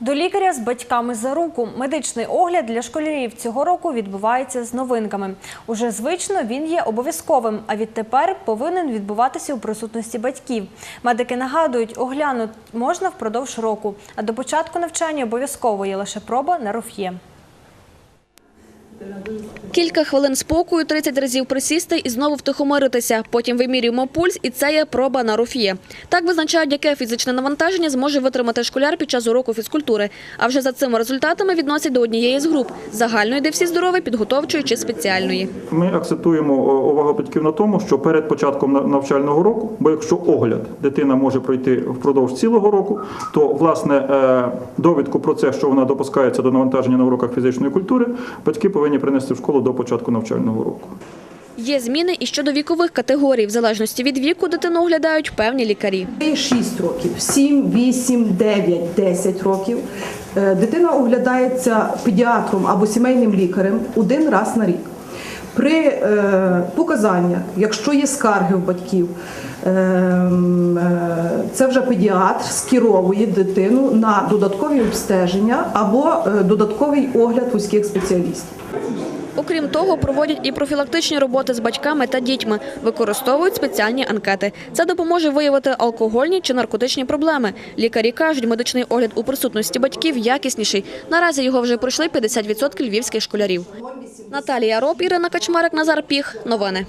До лікаря з батьками за руку. Медичний огляд для школярів цього року відбувається з новинками. Уже звично він є обов'язковим, а відтепер повинен відбуватися у присутності батьків. Медики нагадують, оглянути можна впродовж року, а до початку навчання обов'язково є лише проба на руф'є. Кілька хвилин спокою, 30 разів присісти і знову втихомиритися. Потім вимірюємо пульс, і це є проба на руф'є. Так визначають, яке фізичне навантаження зможе витримати школяр під час уроку фізкультури. А вже за цими результатами відносять до однієї з груп – загальної, де всі здорові, підготовчої чи спеціальної. Ми акцентуємо увагу батьків на тому, що перед початком навчального року, бо якщо огляд дитина може пройти впродовж цілого року, то власне е, довідку про це, що вона допускається до навантаження на уроках фізичної культури, батьки повинні принести в школу до початку навчального року. Є зміни і щодо вікових категорій. В залежності від віку дитину оглядають певні лікарі. Є 6 років, 7, 8, 9, 10 років. Е, Дитина оглядається педіатром або сімейним лікарем один раз на рік. При е, показаннях, якщо є скарги у батьків, е, м, е, це вже педіатр скеровує дитину на додаткові обстеження або е, додатковий огляд вузьких спеціалістів. Окрім того, проводять і профілактичні роботи з батьками та дітьми, використовують спеціальні анкети. Це допоможе виявити алкогольні чи наркотичні проблеми. Лікарі кажуть, медичний огляд у присутності батьків якісніший. Наразі його вже пройшли 50% львівських школярів. Наталія Роб, Ірина Качмарик, Назар Піх. Новини.